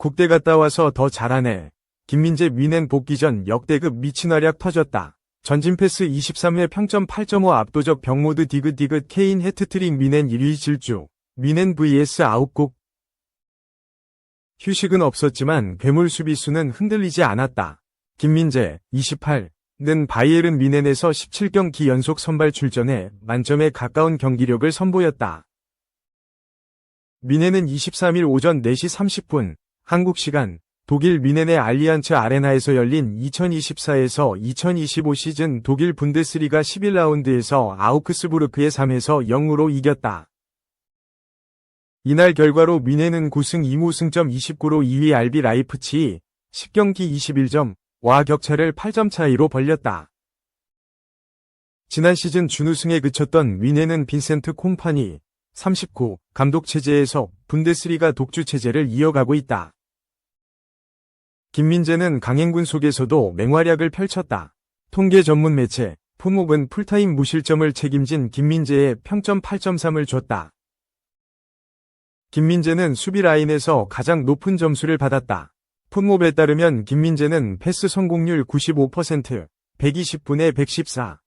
국대 갔다 와서 더 잘하네. 김민재 위넨 복귀 전 역대급 미친 활약 터졌다. 전진 패스 23회 평점 8.5 압도적 병모드 디귿디귿 케인 해트트릭 미넨 1위 질주. 미넨 vs 아웃국. 휴식은 없었지만 괴물 수비수는 흔들리지 않았다. 김민재 28 는 바이에른 미넨에서 17경기 연속 선발 출전해 만점에 가까운 경기력을 선보였다. 미넨은 23일 오전 4시 30분 한국 시간 독일 미넨의 알리안츠 아레나에서 열린 2024에서 2025 시즌 독일 분데스리가 11라운드에서 아우크스부르크의 3에서 0으로 이겼다. 이날 결과로 미넨은 9승 2무 승점 29로 2위 RB 라이프치 10경기 21점 와 격차를 8점 차이로 벌렸다. 지난 시즌 준우승에 그쳤던 미넨은 빈센트 콤파니 39 감독 체제에서 분데스리가 독주 체제를 이어가고 있다. 김민재는 강행군 속에서도 맹활약을 펼쳤다. 통계 전문 매체 푸목은 풀타임 무실점을 책임진 김민재의 평점 8.3을 줬다. 김민재는 수비 라인에서 가장 높은 점수를 받았다. 풋몹에 따르면 김민재는 패스 성공률 95%, 120분에 114.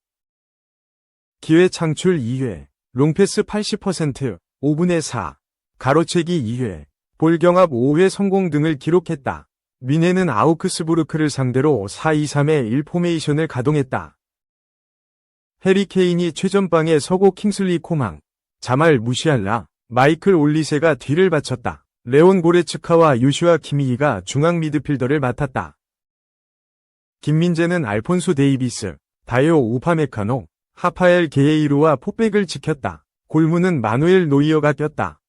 기회 창출 2회, 롱패스 80%, 5분의 4. 가로채기 2회, 볼 경합 5회 성공 등을 기록했다. 미네는 아우크스부르크를 상대로 4-2-3의 1 포메이션을 가동했다. 해리 케인이 최전방에 서고 킹슬리 코망, 자말 무시할라, 마이클 올리세가 뒤를 바쳤다. 레온 고레츠카와 요슈아 키미히가 중앙 미드필더를 맡았다. 김민재는 알폰소 데이비스, 다요 우파메카노, 하파엘 게에이루와 포백을 지켰다. 골문은 마누엘 노이어가 꼈다.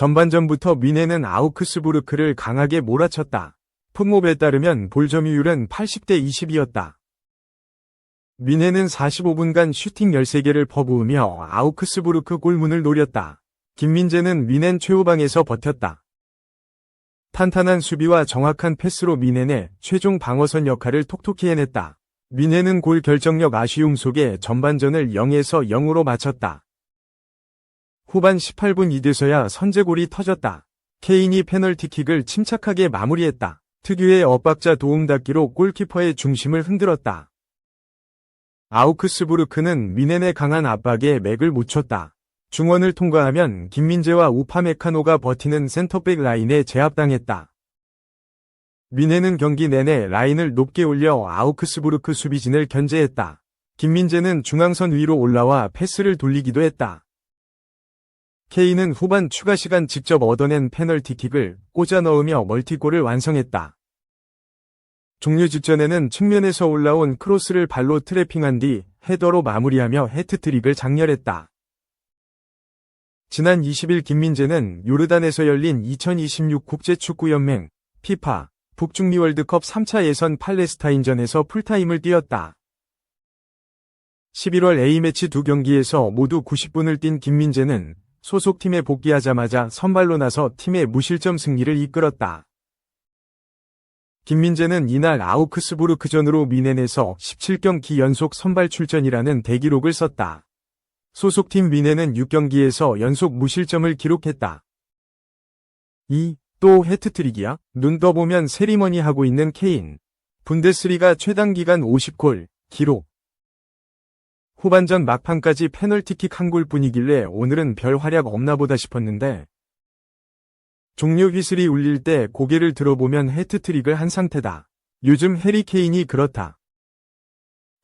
전반전부터 미네는 아우크스부르크를 강하게 몰아쳤다. 풋몹에 따르면 볼 점유율은 80대 20이었다. 미네는 45분간 슈팅 13개를 퍼부으며 아우크스부르크 골문을 노렸다. 김민재는 미넨 최후방에서 버텼다. 탄탄한 수비와 정확한 패스로 미넨의 최종 방어선 역할을 톡톡히 해냈다. 미넨은 골 결정력 아쉬움 속에 전반전을 0에서 0으로 마쳤다. 후반 18분 이돼서야 선제골이 터졌다. 케인이 페널티킥을 침착하게 마무리했다. 특유의 엇박자 도움닫기로 골키퍼의 중심을 흔들었다. 아우크스부르크는 미넨의 강한 압박에 맥을 묻혔다. 중원을 통과하면 김민재와 우파메카노가 버티는 센터백 라인에 제압당했다. 미네는 경기 내내 라인을 높게 올려 아우크스부르크 수비진을 견제했다. 김민재는 중앙선 위로 올라와 패스를 돌리기도 했다. 케인은 후반 추가 시간 직접 얻어낸 페널티킥을 꽂아 넣으며 멀티골을 완성했다. 종료 직전에는 측면에서 올라온 크로스를 발로 트래핑한 뒤 헤더로 마무리하며 해트트릭을 장렬했다. 지난 20일 김민재는 요르단에서 열린 2026 국제축구연맹 피파 북중미 월드컵 3차 예선 팔레스타인전에서 풀타임을 뛰었다. 11월 A매치 두 경기에서 모두 90분을 뛴 김민재는 소속팀에 복귀하자마자 선발로 나서 팀의 무실점 승리를 이끌었다. 김민재는 이날 아우크스부르크전으로 미넨에서 17경기 연속 선발 출전이라는 대기록을 썼다. 소속팀 미넨은 6경기에서 연속 무실점을 기록했다. 2. 또 해트트릭이야? 눈 떠보면 세리머니 하고 있는 케인. 분데스리가 최단 기간 50골, 기록. 후반전 막판까지 페널티킥 한 골뿐이길래 오늘은 별 활약 없나 보다 싶었는데 종료 휘슬이 울릴 때 고개를 들어보면 해트트릭을 한 상태다. 요즘 해리 케인이 그렇다.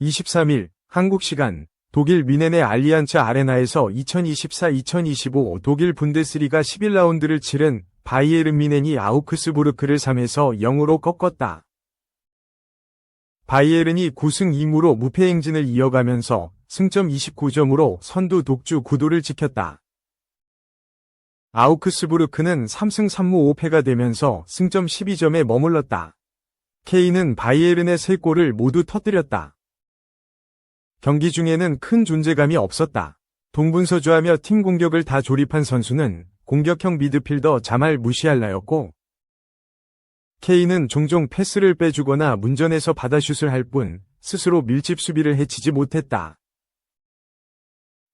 23일 한국 시간 독일 미넨의 알리안츠 아레나에서 2024-2025 독일 분데스리가 11라운드를 치른 바이에른 미넨이 아우크스부르크를 3에서 0으로 꺾었다. 바이에른이 9승 2무로 무패 행진을 이어가면서 승점 29점으로 선두 독주 구도를 지켰다. 아우크스부르크는 3승 3무 5패가 되면서 승점 12점에 머물렀다. 케인은 바이에른의 3골을 모두 터뜨렸다. 경기 중에는 큰 존재감이 없었다. 동분서주하며 팀 공격을 다 조립한 선수는 공격형 미드필더 자말 무시할라였고 케인은 종종 패스를 빼주거나 문전에서 받아슛을 할 뿐 스스로 밀집 수비를 해치지 못했다.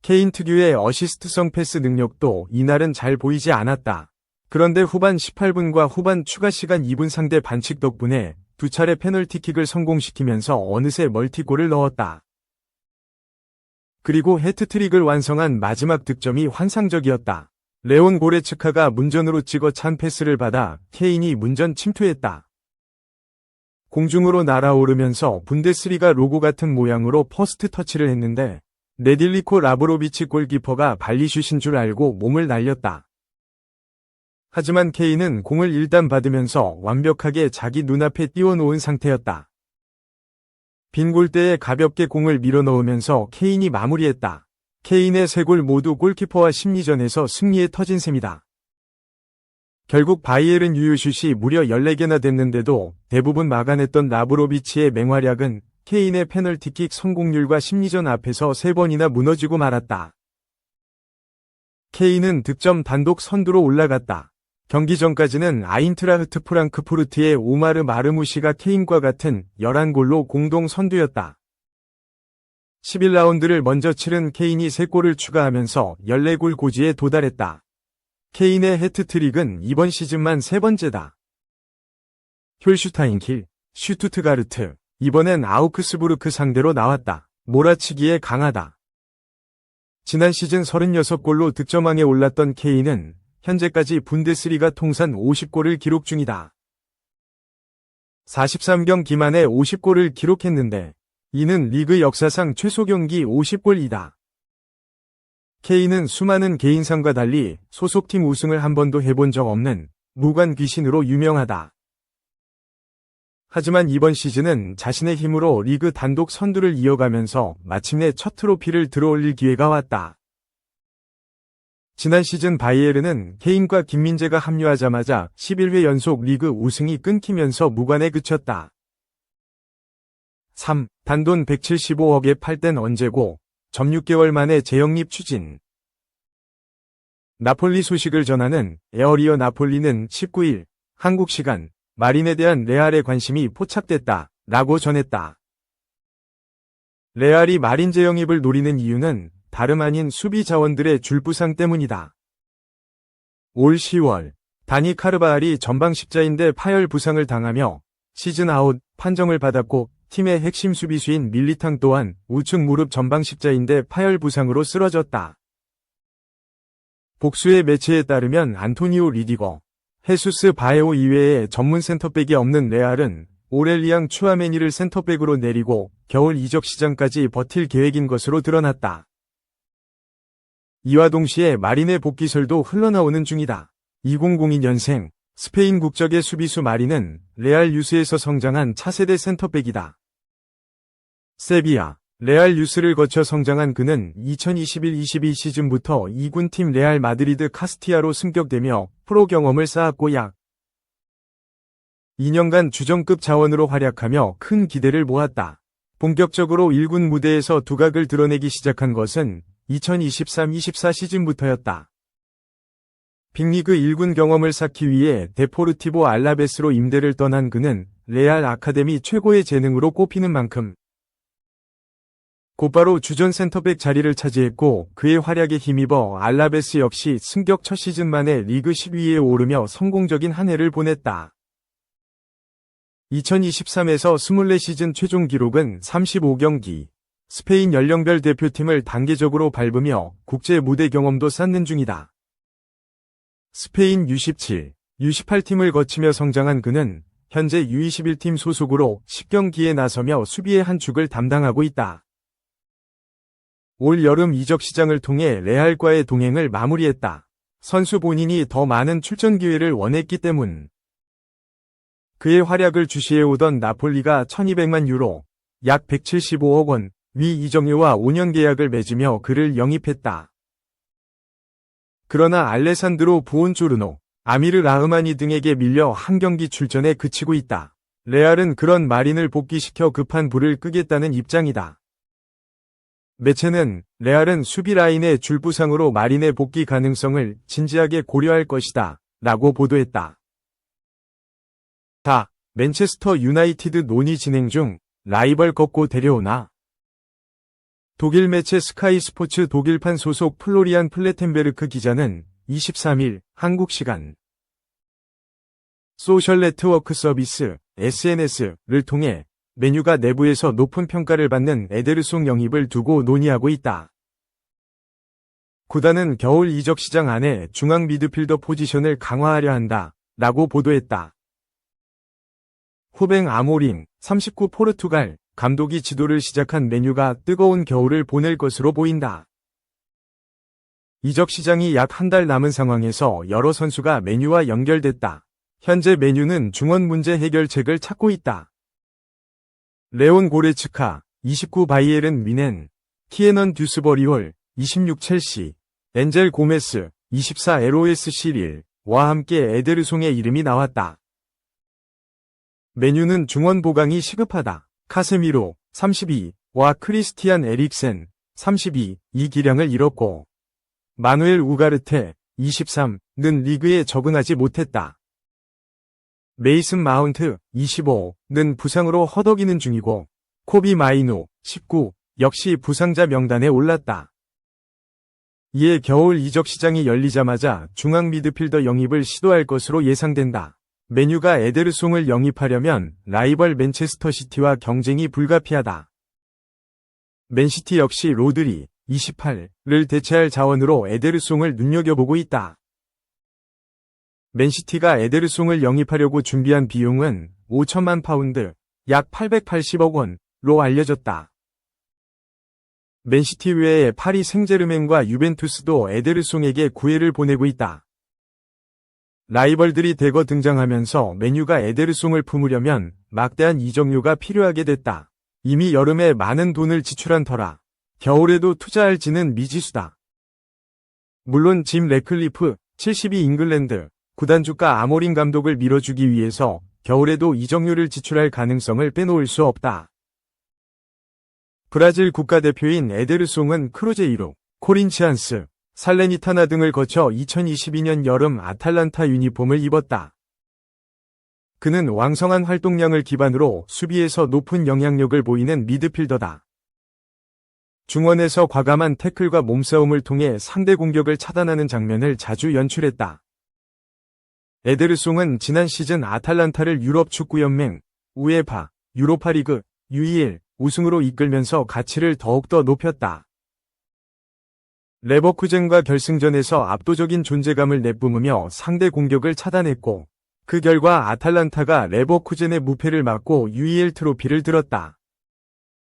케인 특유의 어시스트성 패스 능력도 이날은 잘 보이지 않았다. 그런데 후반 18분과 후반 추가 시간 2분 상대 반칙 덕분에 두 차례 페널티킥을 성공시키면서 어느새 멀티골을 넣었다. 그리고 해트트릭을 완성한 마지막 득점이 환상적이었다. 레온 고레츠카가 문전으로 찍어 찬 패스를 받아 케인이 문전 침투했다. 공중으로 날아오르면서 분데스리가 로고 같은 모양으로 퍼스트 터치를 했는데 네딜리코 라브로비치 골키퍼가 발리슛인 줄 알고 몸을 날렸다. 하지만 케인은 공을 일단 받으면서 완벽하게 자기 눈앞에 띄워놓은 상태였다. 빈 골대에 가볍게 공을 밀어넣으면서 케인이 마무리했다. 케인의 세 골 모두 골키퍼와 심리전에서 승리에 터진 셈이다. 결국 바이에른 유효슛이 무려 14개나 됐는데도 대부분 막아냈던 라브로비치의 맹활약은 케인의 페널티킥 성공률과 심리전 앞에서 3번이나 무너지고 말았다. 케인은 득점 단독 선두로 올라갔다. 경기 전까지는 아인트라흐트 프랑크푸르트의 오마르 마르무시가 케인과 같은 11골로 공동 선두였다. 11라운드를 먼저 치른 케인이 3골을 추가하면서 14골 고지에 도달했다. 케인의 해트트릭은 이번 시즌만 세 번째다. 혈슈타인킬, 슈투트가르트, 이번엔 아우크스부르크 상대로 나왔다. 몰아치기에 강하다. 지난 시즌 36골로 득점왕에 올랐던 케인은 현재까지 분데스리가 통산 50골을 기록 중이다. 43경 기 만에 50골을 기록했는데 이는 리그 역사상 최소 경기 50골이다. 케인은 수많은 개인상과 달리 소속팀 우승을 한 번도 해본 적 없는 무관 귀신으로 유명하다. 하지만 이번 시즌은 자신의 힘으로 리그 단독 선두를 이어가면서 마침내 첫 트로피를 들어올릴 기회가 왔다. 지난 시즌 바이에른은 케인과 김민재가 합류하자마자 11회 연속 리그 우승이 끊기면서 무관에 그쳤다. 3. 단돈 175억에 팔땐 언제고 점 6개월 만에 재영립 추진. 나폴리 소식을 전하는 에어리어 나폴리는 19일 한국 시간 마린에 대한 레알의 관심이 포착됐다 라고 전했다. 레알이 마린 재영입을 노리는 이유는 다름 아닌 수비 자원들의 줄부상 때문이다. 올 10월 다니 카르바알이 전방 십자인대 파열 부상을 당하며 시즌 아웃 판정을 받았고 팀의 핵심 수비수인 밀리탕 또한 우측 무릎 전방 십자인대 파열 부상으로 쓰러졌다. 복수의 매체에 따르면 안토니오 리디거, 헤수스 바에오 이외에 전문 센터백이 없는 레알은 오렐리앙 추아메니를 센터백으로 내리고 겨울 이적 시장까지 버틸 계획인 것으로 드러났다. 이와 동시에 마린의 복귀설도 흘러나오는 중이다. 2002년생 스페인 국적의 수비수 마린은 레알 유스에서 성장한 차세대 센터백이다. 세비야, 레알 유스를 거쳐 성장한 그는 2021-22 시즌부터 2군 팀 레알 마드리드 카스티아로 승격되며 프로 경험을 쌓았고 약 2년간 주전급 자원으로 활약하며 큰 기대를 모았다. 본격적으로 1군 무대에서 두각을 드러내기 시작한 것은 2023-24 시즌부터였다. 빅리그 1군 경험을 쌓기 위해 데포르티보 알라베스로 임대를 떠난 그는 레알 아카데미 최고의 재능으로 꼽히는 만큼 곧바로 주전 센터백 자리를 차지했고 그의 활약에 힘입어 알라베스 역시 승격 첫 시즌 만에 리그 10위에 오르며 성공적인 한 해를 보냈다. 2023에서 24시즌 최종 기록은 35경기, 스페인 연령별 대표팀을 단계적으로 밟으며 국제 무대 경험도 쌓는 중이다. 스페인 U17, U18팀을 거치며 성장한 그는 현재 U21팀 소속으로 10경기에 나서며 수비의 한 축을 담당하고 있다. 올 여름 이적 시장을 통해 레알과의 동행을 마무리했다. 선수 본인이 더 많은 출전 기회를 원했기 때문. 그의 활약을 주시해오던 나폴리가 1200만 유로, 약 175억 원, 위 이정효와 5년 계약을 맺으며 그를 영입했다. 그러나 알레산드로 부온조르노, 아미르 라흐마니 등에게 밀려 한 경기 출전에 그치고 있다. 레알은 그런 마린을 복귀시켜 급한 불을 끄겠다는 입장이다. 매체는 레알은 수비 라인의 줄부상으로 마린의 복귀 가능성을 진지하게 고려할 것이다. 라고 보도했다. 다, 맨체스터 유나이티드 논의 진행 중 라이벌 꺾고 데려오나? 독일 매체 스카이 스포츠 독일판 소속 플로리안 플레텐베르크 기자는 23일 한국 시간 소셜 네트워크 서비스, SNS를 통해 메뉴가 내부에서 높은 평가를 받는 에데르송 영입을 두고 논의하고 있다. 구단은 겨울 이적 시장 안에 중앙 미드필더 포지션을 강화하려 한다. 라고 보도했다. 후뱅 아모린, 39 포르투갈, 감독이 지도를 시작한 메뉴가 뜨거운 겨울을 보낼 것으로 보인다. 이적 시장이 약 한 달 남은 상황에서 여러 선수가 메뉴와 연결됐다. 현재 메뉴는 중원 문제 해결책을 찾고 있다. 레온 고레츠카, 29 바이에른 미넨, 키에넌 듀스버리홀, 26 첼시, 엔젤 고메스, 24 LOS 시릴, 와 함께 에데르송의 이름이 나왔다. 메뉴는 중원 보강이 시급하다. 카세미로, 32, 와 크리스티안 에릭센, 32, 이 기량을 잃었고, 마누엘 우가르테, 23는 리그에 적응하지 못했다. 메이슨 마운트, 25는 부상으로 허덕이는 중이고, 코비 마이노, 19 역시 부상자 명단에 올랐다. 이에 겨울 이적 시장이 열리자마자 중앙 미드필더 영입을 시도할 것으로 예상된다. 메뉴가 에데르송을 영입하려면 라이벌 맨체스터 시티와 경쟁이 불가피하다. 맨시티 역시 로드리, 28를 대체할 자원으로 에데르송을 눈여겨보고 있다. 맨시티가 에데르송을 영입하려고 준비한 비용은 5천만 파운드, 약 880억 원로 알려졌다. 맨시티 외에 파리 생제르맹과 유벤투스도 에데르송에게 구애를 보내고 있다. 라이벌들이 대거 등장하면서 메뉴가 에데르송을 품으려면 막대한 이적료가 필요하게 됐다. 이미 여름에 많은 돈을 지출한 터라 겨울에도 투자할지는 미지수다. 물론 짐 레클리프 72 잉글랜드 구단주가 아모린 감독을 밀어주기 위해서 겨울에도 이적료를 지출할 가능성을 빼놓을 수 없다. 브라질 국가대표인 에데르송은 크루제이로, 코린치안스, 살레니타나 등을 거쳐 2022년 여름 아탈란타 유니폼을 입었다. 그는 왕성한 활동량을 기반으로 수비에서 높은 영향력을 보이는 미드필더다. 중원에서 과감한 태클과 몸싸움을 통해 상대 공격을 차단하는 장면을 자주 연출했다. 에데르송은 지난 시즌 아탈란타를 유럽 축구연맹, 우에파, 유로파리그, UEL, 우승으로 이끌면서 가치를 더욱더 높였다. 레버쿠젠과 결승전에서 압도적인 존재감을 내뿜으며 상대 공격을 차단했고 그 결과 아탈란타가 레버쿠젠의 무패를 막고 UEL 트로피를 들었다.